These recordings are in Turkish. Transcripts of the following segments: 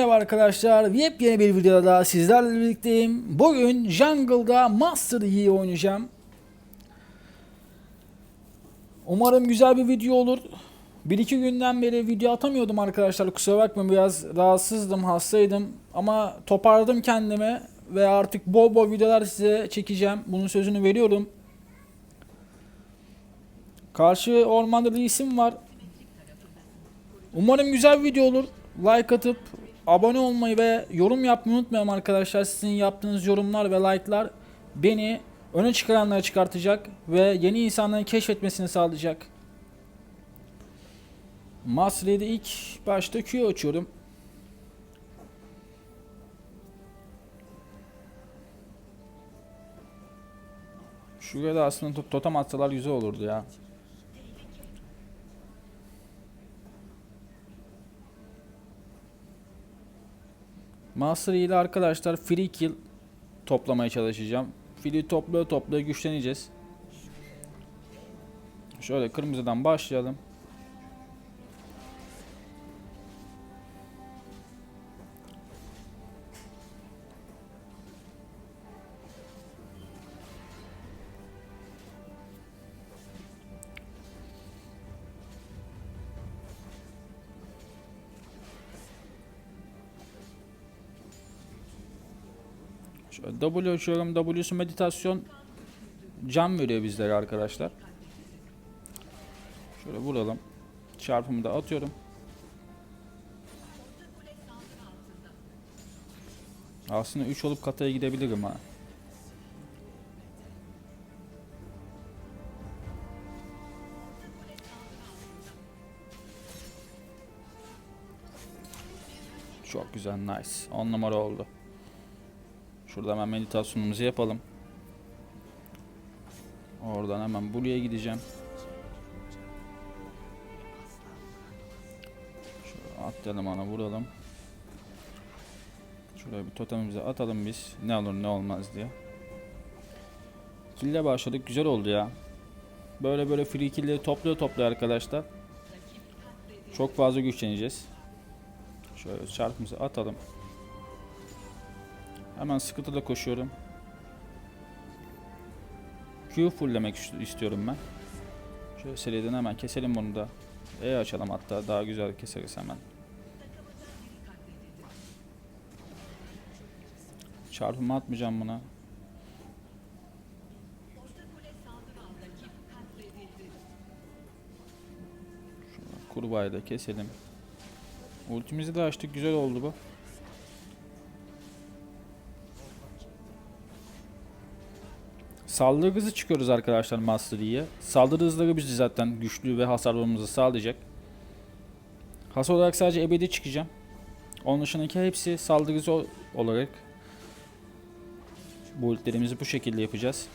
Merhaba arkadaşlar. Yepyeni bir videoda daha sizlerle birlikteyim. Bugün Jungle'da Master Yi oynayacağım. Umarım güzel bir video olur. Bir iki günden beri video atamıyordum arkadaşlar. Kusura bakmayın biraz rahatsızdım, hastaydım. Ama toparladım kendime. Ve artık bol bol videolar size çekeceğim. Bunun sözünü veriyorum. Karşı ormanda bir isim var. Umarım güzel bir video olur. Like atıp abone olmayı ve yorum yapmayı unutmayalım arkadaşlar. Sizin yaptığınız yorumlar ve like'lar beni öne çıkaranlara çıkartacak ve yeni insanların keşfetmesini sağlayacak. Mastery'de ilk başta Q açıyorum. Şuraya da aslında to- totem atsalar güzel olurdu ya. Master ile arkadaşlar free kill toplamaya çalışacağım. Free toplaya toplaya güçleneceğiz. Şöyle kırmızıdan başlayalım. W açıyorum. W'su meditasyon can veriyor bizlere arkadaşlar. Şöyle vuralım. Çarpımı da atıyorum. Aslında 3 olup kataya gidebilirim ha. Çok güzel nice. 10 numara oldu. Şurada hemen meditasyonumuzu yapalım. Oradan hemen buraya gideceğim. Şöyle atlayalım ona vuralım. Şuraya bir totemimizi atalım biz. Ne olur ne olmaz diye. Kille başladık. Güzel oldu ya. Böyle böyle free killleri topluyor topluyor arkadaşlar. Çok fazla güçleneceğiz. Şöyle çarpımızı atalım. Hemen sıkıntıda koşuyorum. Q fulllemek ist- istiyorum ben. Şöyle seriden hemen keselim bunu da. E açalım hatta daha güzel keseriz hemen. Çarpımı atmayacağım buna. Kurbağayı da keselim. Ultimizi de açtık güzel oldu bu. Saldırı hızı çıkıyoruz arkadaşlar Master. Saldırı hızları bizi zaten güçlü ve hasar vurmamızı sağlayacak. Hasar olarak sadece ebedi çıkacağım. Onun dışındaki hepsi saldırı hızı ol- olarak bu ultilerimizi bu şekilde yapacağız.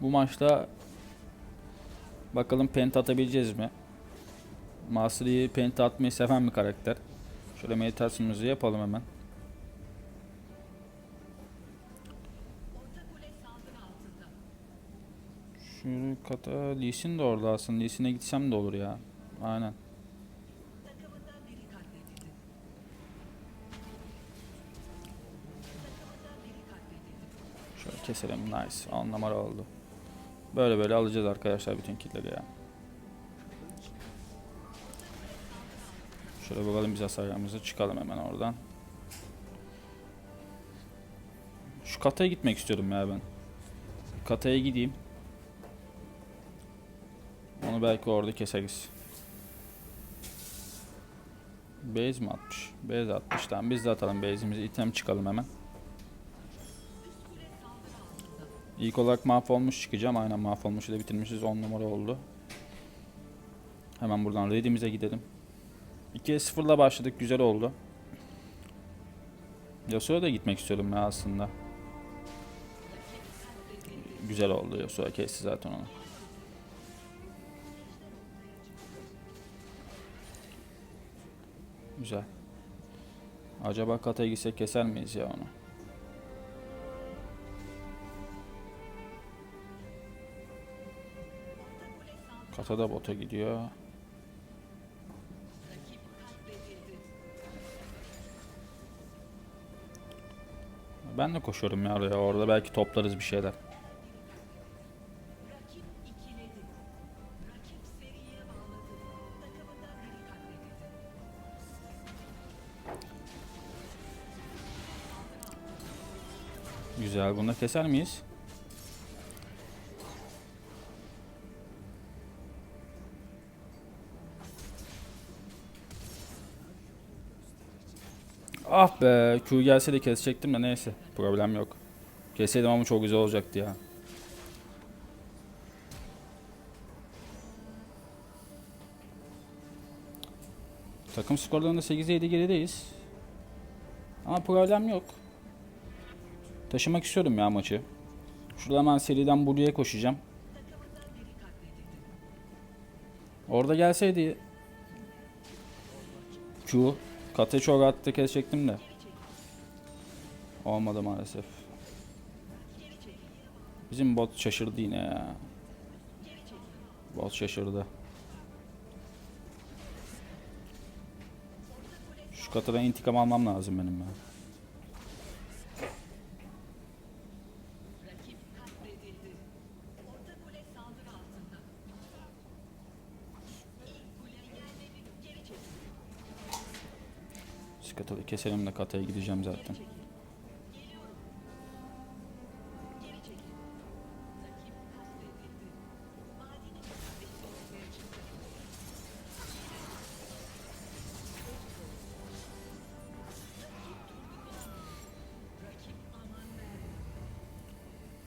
Bu maçta bakalım penta atabileceğiz mi? Master Yi penta atmayı seven bir karakter. Şöyle meditasyonumuzu yapalım hemen. Kata Lee Sin de orada aslında. Lee gitsem de olur ya. Aynen. Şöyle keselim. Nice. 10 numara oldu. Böyle böyle alacağız arkadaşlar bütün killleri ya. Şöyle bakalım biz hasarlarımızı çıkalım hemen oradan. Şu kataya gitmek istiyorum ya ben. Kataya gideyim. Onu belki orada keseriz. Base mi atmış? Base atmış. Tamam biz de atalım base'imizi. item çıkalım hemen. İlk olarak mahvolmuş çıkacağım. Aynen mahvolmuşu da bitirmişiz. 10 numara oldu. Hemen buradan ready'mize gidelim. 2'ye 0'la başladık. Güzel oldu. Yasuo'ya da gitmek istiyorum ya aslında. Güzel oldu. Yasuo kesti zaten onu. Güzel. Acaba kata gitsek keser miyiz ya onu? Kata da bota gidiyor. Ben de koşuyorum ya oraya. Orada belki toplarız bir şeyler. Güzel. Bunu da keser miyiz? Ah be, Q gelse de kesecektim de neyse. Problem yok. Keseydim ama çok güzel olacaktı ya. Takım skorlarında 8'e 7 gerideyiz. Ama problem yok. Taşımak istiyorum ya maçı. Şurada hemen seriden buraya koşacağım. Orada gelseydi Q katı çok attı kesecektim de. Olmadı maalesef. Bizim bot şaşırdı yine ya. Bot şaşırdı. Şu katıdan intikam almam lazım benim ya. Skata'da keselim de kataya gideceğim zaten.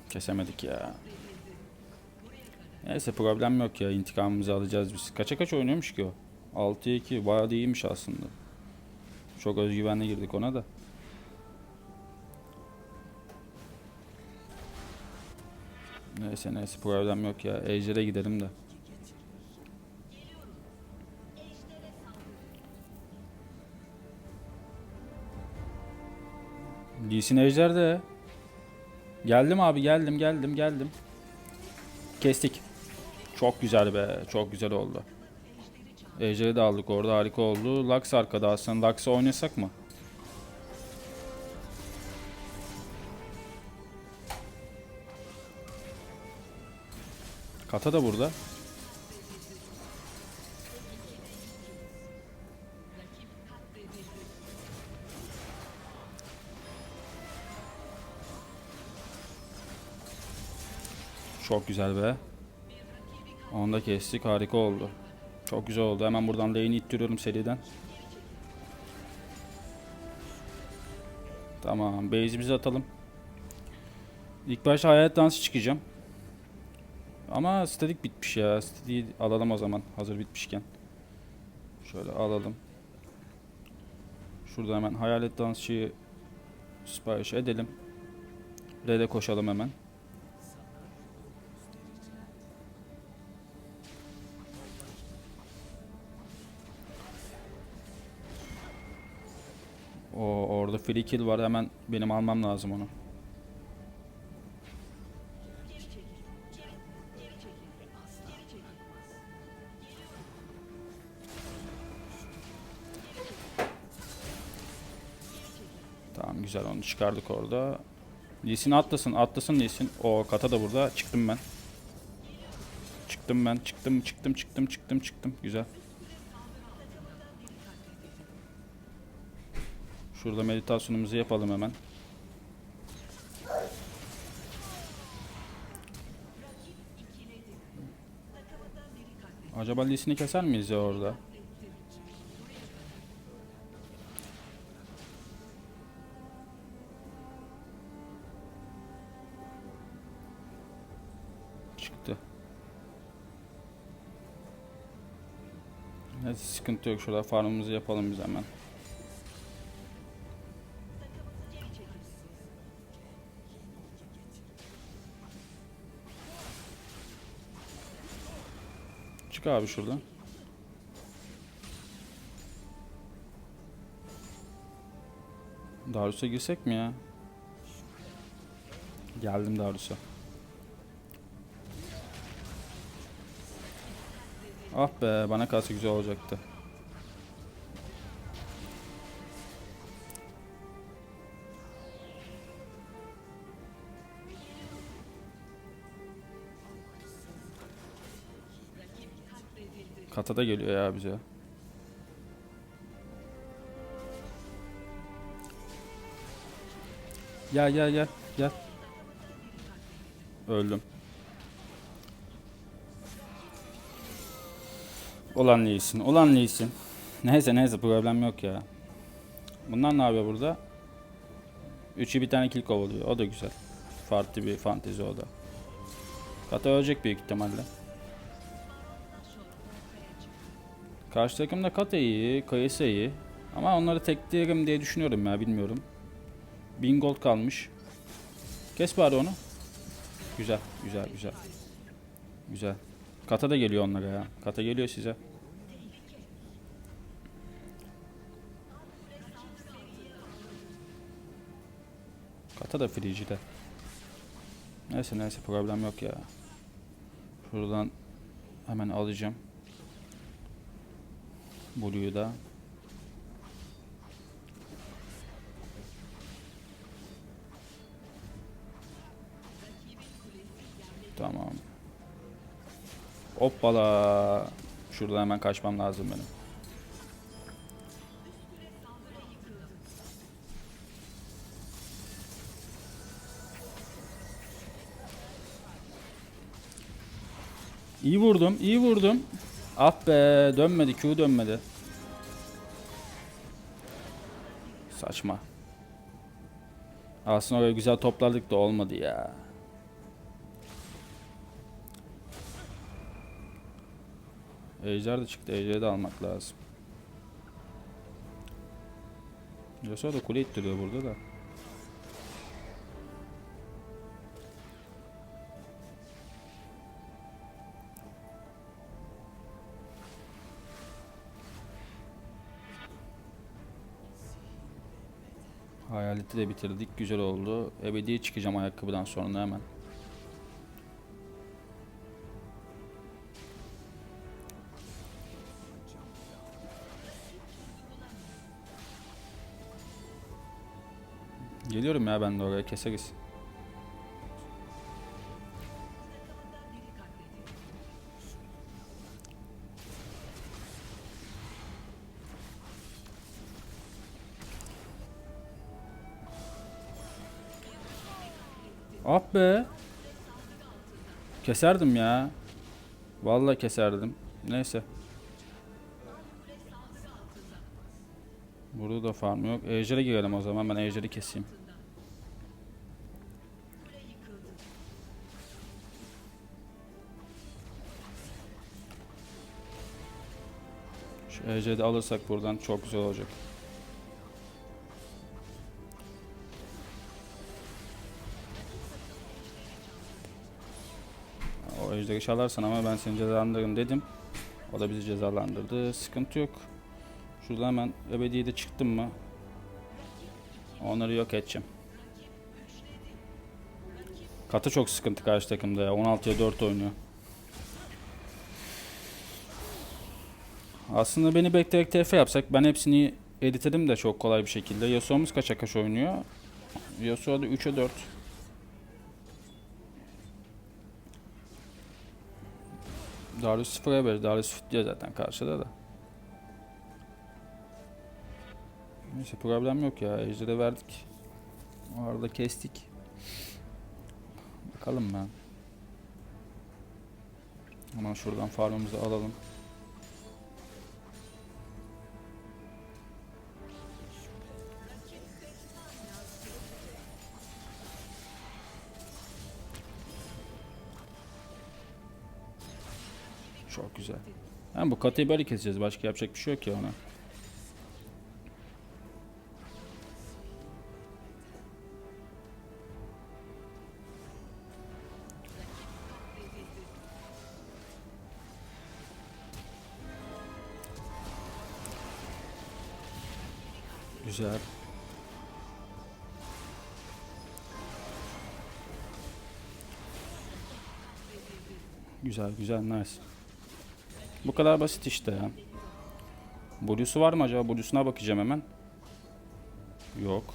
Kesemedik ya. Neyse problem yok ya. intikamımızı alacağız biz. Kaça kaç oynuyormuş ki o? 6'ya 2. Bayağı da iyiymiş aslında. Çok özgüvenle girdik ona da. Neyse neyse problem yok ya. Ejder'e gidelim de. Lee Sin Ejder de. Geldim abi geldim geldim geldim. Kestik. Çok güzel be. Çok güzel oldu. Ejder'i de aldık orada harika oldu. Lux arkada aslında. Lux'ı oynasak mı? Kata da burada. Çok güzel be. Onu da kestik. Harika oldu. Çok güzel oldu. Hemen buradan lane'i ittiriyorum seriden. Tamam. Base'imizi atalım. İlk başta hayalet dansı çıkacağım. Ama statik bitmiş ya. Statik'i alalım o zaman. Hazır bitmişken. Şöyle alalım. Şurada hemen hayalet dansçıyı sipariş edelim. Red'e koşalım hemen. O orada free kill var hemen benim almam lazım onu. Tamam güzel onu çıkardık orada. Lisin atlasın atlasın Lisin. O kata da burada çıktım ben. Çıktım ben çıktım çıktım çıktım çıktım çıktım güzel. Şurada meditasyonumuzu yapalım hemen. Acaba Lee'sini keser miyiz ya orada? Çıktı. Neyse sıkıntı yok. Şurada farmımızı yapalım biz hemen. Çık abi şuradan. Darius'a girsek mi ya? Geldim Darius'a. Ah be bana kalsa güzel olacaktı. Katada geliyor ya bize. Gel gel gel gel. Öldüm. Olan iyisin. Olan iyisin. Neyse neyse problem yok ya. Bunlar ne yapıyor burada? Üçü bir tane kill kovalıyor. O da güzel. Farklı bir fantezi o da. Kata ölecek büyük ihtimalle. Karşı takımda Kata iyi, Kayısı iyi. Ama onları tekleyelim diye düşünüyorum ya bilmiyorum. 1000 gold kalmış. Kes bari onu. Güzel, güzel, güzel. Güzel. Kata da geliyor onlara ya. Kata geliyor size. Kata da free'ci de. Neyse neyse problem yok ya. Şuradan hemen alacağım. Blue'yu da. Tamam. Hoppala. Şuradan hemen kaçmam lazım benim. İyi vurdum, iyi vurdum. Ah be, dönmedi, Q dönmedi. Saçma. Aslında öyle güzel toplardık da olmadı ya. Ejder de çıktı, Ejder'i de almak lazım. Yasuo da kule ittiriyor burada da. Hayaleti de bitirdik. Güzel oldu. Ebedi çıkacağım ayakkabıdan sonra hemen. Geliyorum ya ben de oraya keseriz. Ah be. Keserdim ya. Vallahi keserdim. Neyse. Burada da farm yok. Ejder'e girelim o zaman. Ben Ejder'i keseyim. Şu Ejder'i de alırsak buradan çok güzel olacak. Ejderi çalarsan ama ben seni cezalandırırım dedim. O da bizi cezalandırdı. Sıkıntı yok. Şuradan hemen ebediye çıktım mı? Onları yok edeceğim. Katı çok sıkıntı karşı takımda ya. 16'ya 4 oynuyor. Aslında beni bekleyerek TF yapsak ben hepsini editledim de çok kolay bir şekilde. Yasuo'muz kaça kaç oynuyor? Yasuo da 3'e 4. Darius 0'a 5. Darius fit diyor zaten karşıda da. Neyse problem yok ya. Ejder'e verdik. O arada kestik. Bakalım ben. Hemen şuradan farmımızı alalım. Hem bu katıyı böyle keseceğiz. Başka yapacak bir şey yok ya ona. Güzel. Güzel güzel nice. Bu kadar basit işte ya. Blue'su var mı acaba? Blue'suna bakacağım hemen. Yok.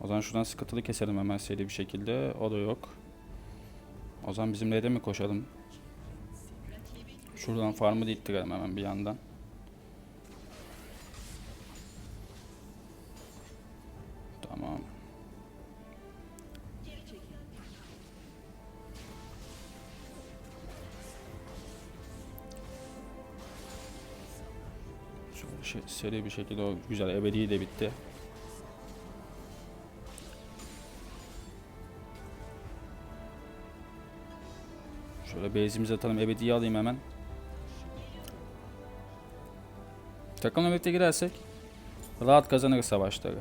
O zaman şuradan sıkıntılı keselim hemen seri bir şekilde. O da yok. O zaman bizim Red'e mi koşalım? Şuradan farmı da ittirelim hemen bir yandan. Seri bir şekilde o güzel ebedi de bitti. Şöyle base'imizi atalım. Ebedi'yi alayım hemen. Takımla birlikte girersek rahat kazanırız savaşları.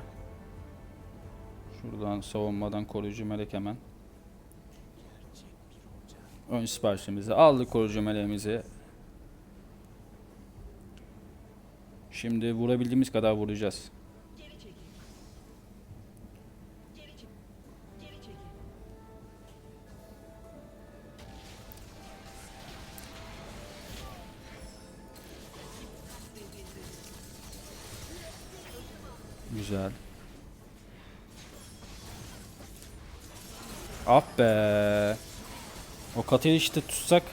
Şuradan savunmadan koruyucu melek hemen. Ön siparişimizi aldık koruyucu meleğimizi. Şimdi vurabildiğimiz kadar vuracağız. Güzel. Ah be. O katayı işte tutsak.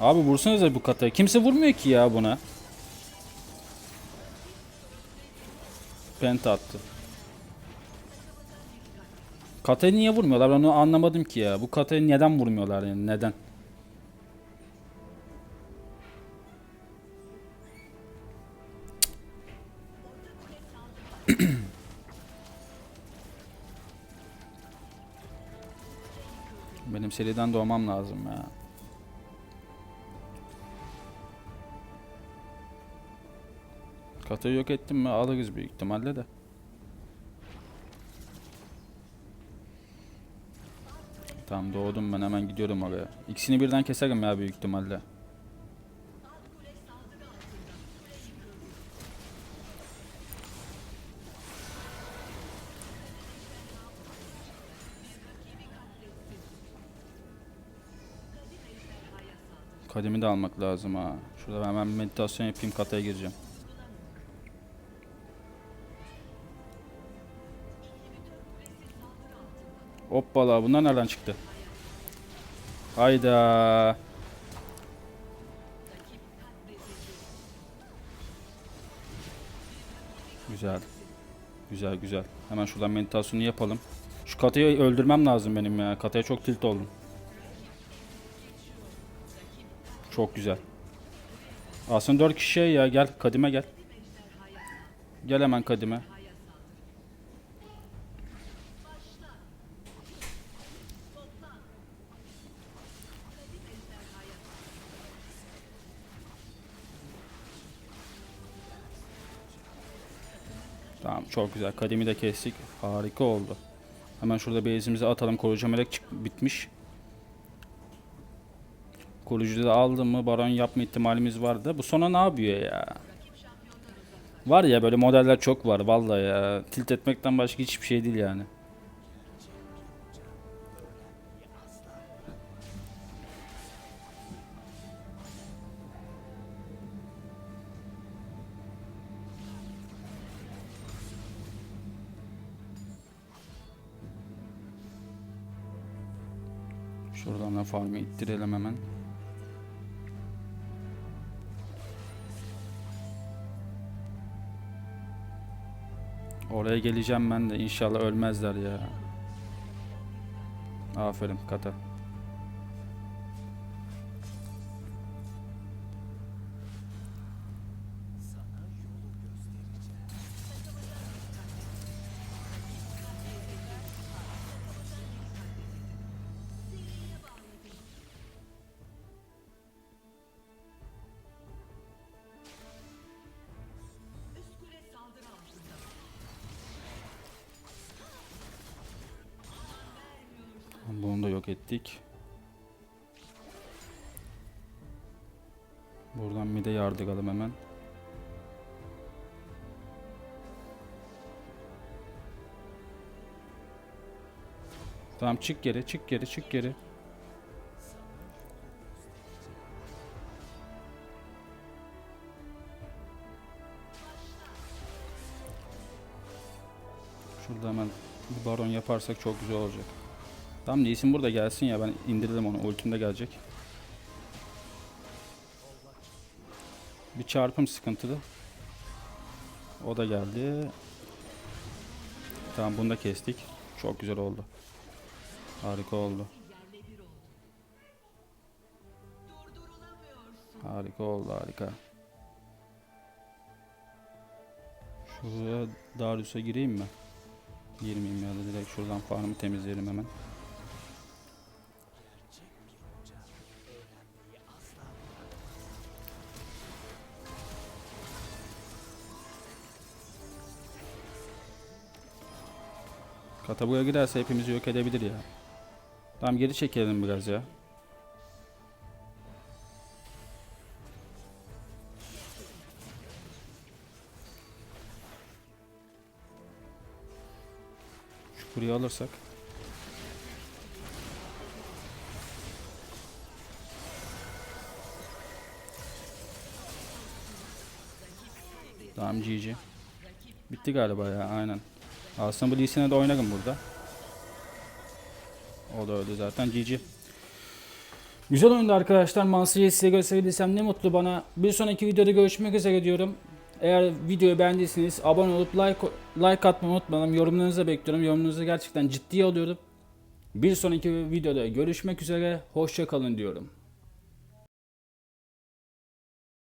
Abi vursanıza bu kataya. Kimse vurmuyor ki ya buna. Penta attı. Katayı niye vurmuyorlar? Ben onu anlamadım ki ya. Bu katayı neden vurmuyorlar yani? Neden? Benim seriden doğmam lazım ya. Katayı yok ettim mi alırız büyük ihtimalle de. Tamam doğdum ben hemen gidiyorum oraya. İkisini birden keserim ya büyük ihtimalle. Kademi de almak lazım ha. Şurada hemen meditasyon yapayım kataya gireceğim. Hoppala bunlar nereden çıktı? Hayda. Güzel. Güzel güzel. Hemen şuradan meditasyonu yapalım. Şu katayı öldürmem lazım benim ya. Kataya çok tilt oldum. Çok güzel. Aslında 4 kişi şey ya gel kadime gel. Gel hemen kadime. Tamam çok güzel. Kademi de kestik. Harika oldu. Hemen şurada base'imizi atalım. Koruyucu melek bitmiş. Koruyucuyu da aldım mı baron yapma ihtimalimiz vardı. Bu sona ne yapıyor ya? Var ya böyle modeller çok var vallahi ya. Tilt etmekten başka hiçbir şey değil yani. İttirelim hemen. Oraya geleceğim ben de inşallah ölmezler ya. Aferin kata. Buradan mide yardıralım hemen. Tamam çık geri, çık geri, çık geri. Şurada hemen bir baron yaparsak çok güzel olacak. Tamam Lee burada gelsin ya ben indirdim onu ultimde gelecek. Bir çarpım sıkıntılı. O da geldi. Tamam bunu da kestik. Çok güzel oldu. Harika oldu. Harika oldu harika. Şuraya Darius'a gireyim mi? Girmeyeyim ya da direkt şuradan farmı temizleyelim hemen. Kata buraya giderse hepimizi yok edebilir ya. Tamam geri çekelim biraz ya. Şu kuruyu alırsak. Tamam GG. Bitti galiba ya aynen. Aslında bu Lee de oynarım burada. O da öyle zaten GG. Güzel oyundu arkadaşlar. Mansi'yi size gösterebilsem ne mutlu bana. Bir sonraki videoda görüşmek üzere diyorum. Eğer videoyu beğendiyseniz abone olup like like atmayı unutmayalım. Yorumlarınızı bekliyorum. Yorumlarınızı gerçekten ciddiye alıyorum. Bir sonraki videoda görüşmek üzere. Hoşça kalın diyorum.